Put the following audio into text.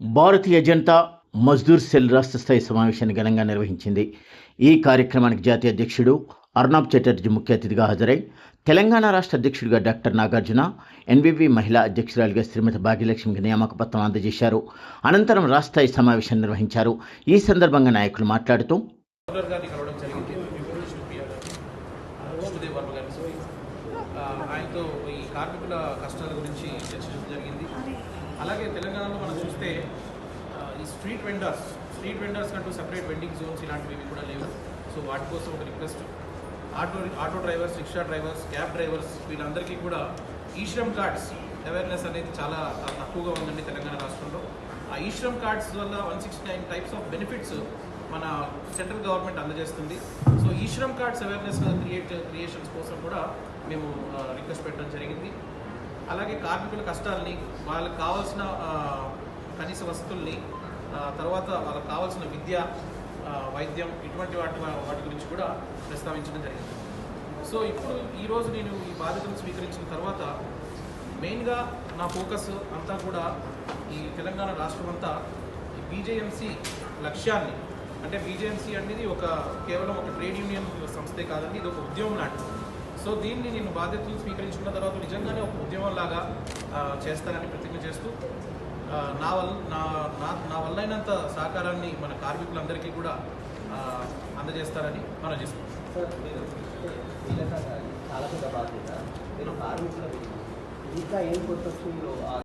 Bharatiya Janata Mazdoor cell రాష్ట్ర స్థాయి సమావేశాన్ని ఘనంగా నిర్వహించింది. ఈ కార్యక్రమానికి జాతీయ అధ్యక్షుడు అర్ణబ్ చటర్జీ ముఖ్య అతిథిగా హాజరై తెలంగాణ రాష్ట్ర అధ్యక్షుడిగా డాక్టర్ నాగార్జున ఎన్వివి మహిళా అధ్యక్షురాలిగా శ్రీమతి భాగ్యలక్ష్మికి నియామక పత్రం అందజేశారు. అనంతరం రాష్ట్ర స్థాయి సమావేశం నిర్వహించారు. ఈ సందర్భంగా నాయకులు మాట్లాడుతూ ఆయనతో ఈ కార్మికుల కష్టాల గురించి చర్చించడం జరిగింది. అలాగే తెలంగాణలో మనం చూస్తే ఈ స్ట్రీట్ వెండర్స్ స్ట్రీట్ వెండర్స్ అంటూ సపరేట్ వెండింగ్ జోన్స్ ఇలాంటివి కూడా లేవు. సో వాటి కోసం ఒక request auto auto drivers rickshaw drivers cab drivers వీళ్ళందరికీ కూడా ఈ శ్రమ్ కార్డ్స్ అవేర్నెస్ అనేది చాలా తక్కువగా ఉందండి తెలంగాణ రాష్ట్రంలో. ఆ ఈ శ్రమ్ కార్డ్స్ వల్ల one sixty nine types of benefits మన సెంట్రల్ గవర్నమెంట్ అందజేస్తుంది. So e Shram cards awareness create creations కోసం కూడా మేము రిక్వెస్ట్ పెట్టడం జరిగింది. అలాగే కార్మికుల కష్టాలని వాళ్ళకి కావాల్సిన కనీస వసతుల్ని తర్వాత వాళ్ళకి కావాల్సిన విద్య వైద్యం ఇటువంటి వాటి వాటి గురించి కూడా ప్రస్తావించడం జరిగింది. సో ఇప్పుడు ఈరోజు నేను ఈ బాధ్యతను స్వీకరించిన తర్వాత మెయిన్గా నా ఫోకస్ అంతా కూడా ఈ తెలంగాణ రాష్ట్రం అంతా ఈ బీజేఎంసీ లక్ష్యాన్ని అంటే బీజేఎంసీ అనేది ఒక కేవలం ఒక ట్రేడ్ యూనియన్ సంస్థే కాదండి ఇది ఒక ఉద్యమం లాంటిది. సో దీన్ని నేను బాధ్యతలు స్వీకరించుకున్న తర్వాత నిజంగానే ఒక ఉద్యమం లాగా చేస్తానని ప్రతిజ్ఞ చేస్తూ నా వల్ల నా నా వల్ల అయినంత సహకారాన్ని మన కార్మికులందరికీ కూడా అందజేస్తారని మనం చేసుకుంటాం సార్ మీరు చాలా పెద్ద బాధ్యత. మీరు కార్మికుల ఇంకా ఏం కొత్త